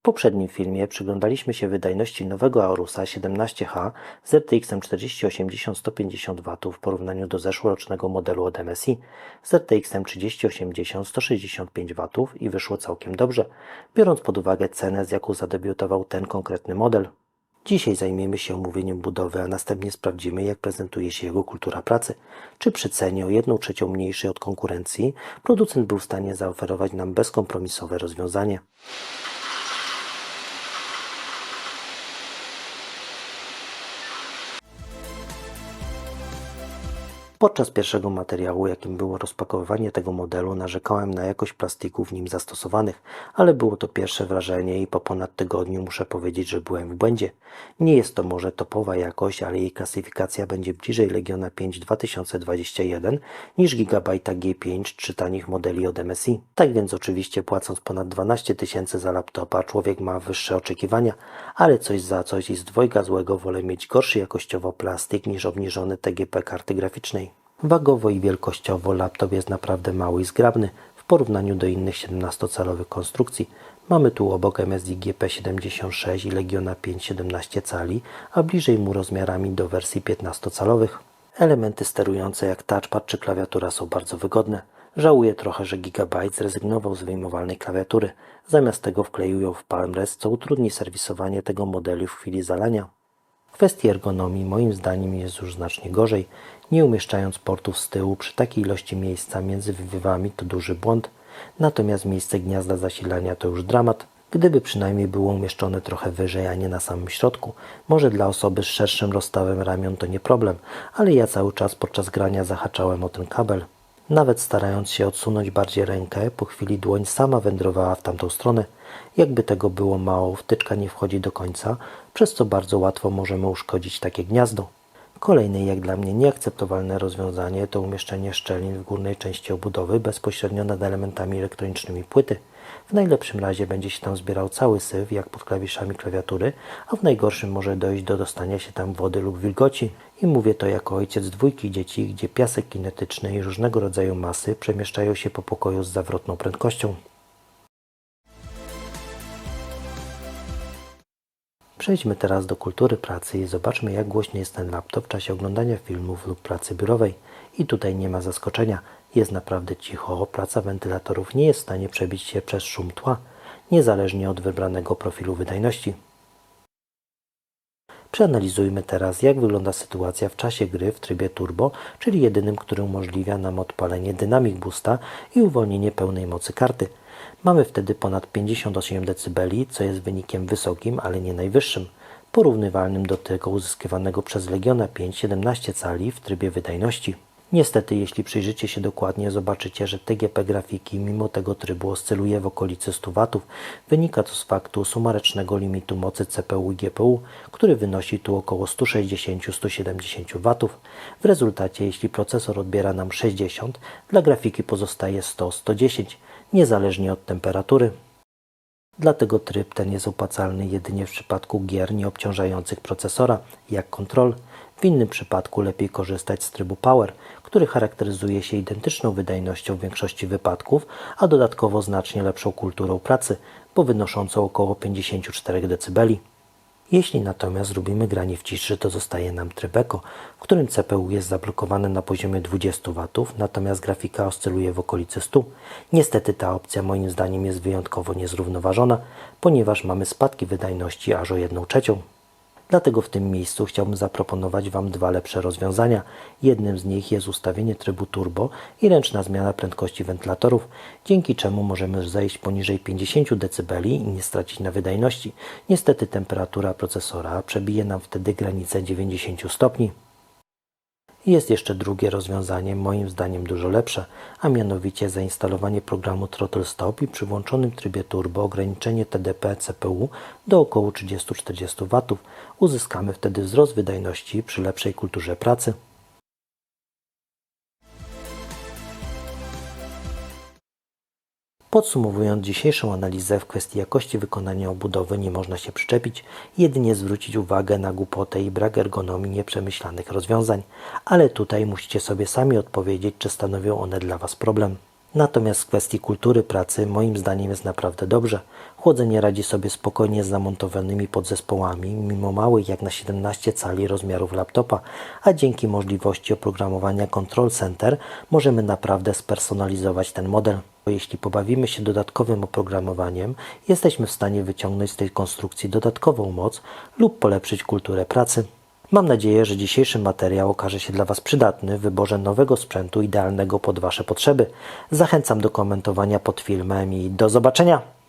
W poprzednim filmie przyglądaliśmy się wydajności nowego Aurusa 17H z RTX 4080-150 W w porównaniu do zeszłorocznego modelu od MSI z RTX 3080-165 W i wyszło całkiem dobrze, biorąc pod uwagę cenę z jaką zadebiutował ten konkretny model. Dzisiaj zajmiemy się omówieniem budowy, a następnie sprawdzimy, jak prezentuje się jego kultura pracy. Czy przy cenie o 1 trzecią mniejszej od konkurencji producent był w stanie zaoferować nam bezkompromisowe rozwiązanie. Podczas pierwszego materiału, jakim było rozpakowywanie tego modelu, narzekałem na jakość plastików w nim zastosowanych, ale było to pierwsze wrażenie i po ponad tygodniu muszę powiedzieć, że byłem w błędzie. Nie jest to może topowa jakość, ale jej klasyfikacja będzie bliżej Legiona 5 2021 niż Gigabyte G5 czy tanich modeli od MSI. Tak więc oczywiście płacąc ponad 12 tysięcy za laptopa, człowiek ma wyższe oczekiwania, ale coś za coś i z dwojga złego wolę mieć gorszy jakościowo plastik niż obniżony TGP karty graficznej. Wagowo i wielkościowo laptop jest naprawdę mały i zgrabny w porównaniu do innych 17-calowych konstrukcji. Mamy tu obok MSI GP76 i Legiona 5 17 cali, a bliżej mu rozmiarami do wersji 15-calowych. Elementy sterujące jak touchpad czy klawiatura są bardzo wygodne. Żałuję trochę, że Gigabyte zrezygnował z wyjmowalnej klawiatury. Zamiast tego wkleił ją w Palm Rest, co utrudni serwisowanie tego modelu w chwili zalania. Kwestii ergonomii moim zdaniem jest już znacznie gorzej. Nie umieszczając portów z tyłu przy takiej ilości miejsca między wywiewami to duży błąd, natomiast miejsce gniazda zasilania to już dramat. Gdyby przynajmniej było umieszczone trochę wyżej, a nie na samym środku, może dla osoby z szerszym rozstawem ramion to nie problem, ale ja cały czas podczas grania zahaczałem o ten kabel. Nawet starając się odsunąć bardziej rękę, po chwili dłoń sama wędrowała w tamtą stronę. Jakby tego było mało, wtyczka nie wchodzi do końca, przez co bardzo łatwo możemy uszkodzić takie gniazdo. Kolejne jak dla mnie nieakceptowalne rozwiązanie to umieszczenie szczelin w górnej części obudowy bezpośrednio nad elementami elektronicznymi płyty. W najlepszym razie będzie się tam zbierał cały syf, jak pod klawiszami klawiatury, a w najgorszym może dojść do dostania się tam wody lub wilgoci. I mówię to jako ojciec dwójki dzieci, gdzie piasek kinetyczny i różnego rodzaju masy przemieszczają się po pokoju z zawrotną prędkością. Przejdźmy teraz do kultury pracy i zobaczmy, jak głośny jest ten laptop w czasie oglądania filmów lub pracy biurowej. I tutaj nie ma zaskoczenia. Jest naprawdę cicho, praca wentylatorów nie jest w stanie przebić się przez szum tła, niezależnie od wybranego profilu wydajności. Przeanalizujmy teraz, jak wygląda sytuacja w czasie gry w trybie turbo, czyli jedynym, który umożliwia nam odpalenie Dynamic Boosta i uwolnienie pełnej mocy karty. Mamy wtedy ponad 58 dB, co jest wynikiem wysokim, ale nie najwyższym, porównywalnym do tego uzyskiwanego przez Legiona 5 17 cali w trybie wydajności. Niestety, jeśli przyjrzycie się dokładnie, zobaczycie, że TGP grafiki mimo tego trybu oscyluje w okolicy 100 W. Wynika to z faktu sumarycznego limitu mocy CPU i GPU, który wynosi tu około 160-170 W. W rezultacie, jeśli procesor odbiera nam 60, dla grafiki pozostaje 100-110, niezależnie od temperatury. Dlatego tryb ten jest opłacalny jedynie w przypadku gier nieobciążających procesora, jak Control. W innym przypadku lepiej korzystać z trybu Power, który charakteryzuje się identyczną wydajnością w większości wypadków, a dodatkowo znacznie lepszą kulturą pracy, bo wynoszącą około 54 dB. Jeśli natomiast zrobimy granie w ciszy, to zostaje nam tryb Eco, w którym CPU jest zablokowane na poziomie 20 W, natomiast grafika oscyluje w okolicy 100. Niestety ta opcja moim zdaniem jest wyjątkowo niezrównoważona, ponieważ mamy spadki wydajności aż o 1 trzecią. Dlatego w tym miejscu chciałbym zaproponować Wam dwa lepsze rozwiązania. Jednym z nich jest ustawienie trybu turbo i ręczna zmiana prędkości wentylatorów, dzięki czemu możemy zejść poniżej 50 dB i nie stracić na wydajności. Niestety temperatura procesora przebije nam wtedy granicę 90 stopni. Jest jeszcze drugie rozwiązanie, moim zdaniem dużo lepsze, a mianowicie zainstalowanie programu Throttle Stop i przy włączonym trybie turbo ograniczenie TDP CPU do około 30-40 W. Uzyskamy wtedy wzrost wydajności przy lepszej kulturze pracy. Podsumowując dzisiejszą analizę w kwestii jakości wykonania obudowy nie można się przyczepić, jedynie zwrócić uwagę na głupotę i brak ergonomii nieprzemyślanych rozwiązań, ale tutaj musicie sobie sami odpowiedzieć, czy stanowią one dla Was problem. Natomiast w kwestii kultury pracy moim zdaniem jest naprawdę dobrze. Chłodzenie radzi sobie spokojnie z zamontowanymi podzespołami, mimo małych jak na 17 cali rozmiarów laptopa, a dzięki możliwości oprogramowania Control Center możemy naprawdę spersonalizować ten model. Jeśli pobawimy się dodatkowym oprogramowaniem, jesteśmy w stanie wyciągnąć z tej konstrukcji dodatkową moc lub polepszyć kulturę pracy. Mam nadzieję, że dzisiejszy materiał okaże się dla Was przydatny w wyborze nowego sprzętu idealnego pod Wasze potrzeby. Zachęcam do komentowania pod filmem i do zobaczenia!